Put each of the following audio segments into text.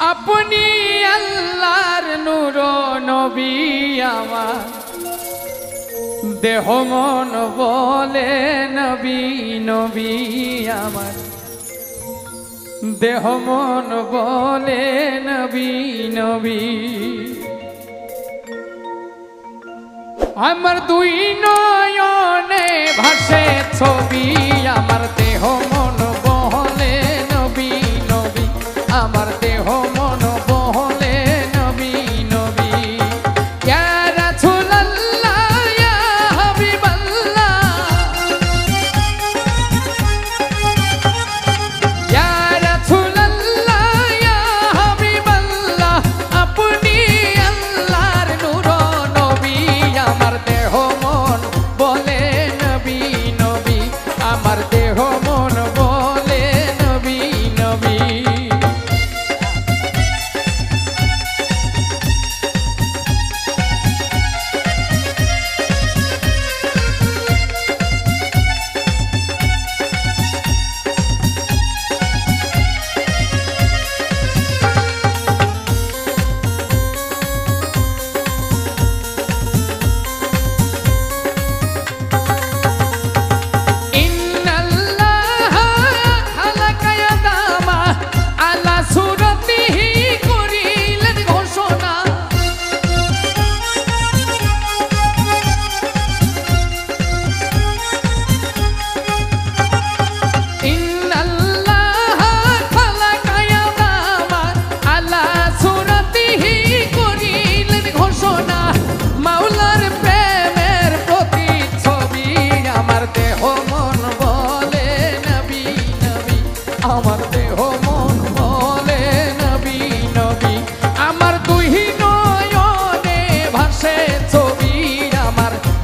আপনি আল্লাহর নূর নবী আমার। দেহ মন বলে নবী নবী আমার। দেহ মন বলে নবী নবী। আমার দুই নয়নে ভাসে ছবি আমার দেহ মনব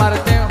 Marteo.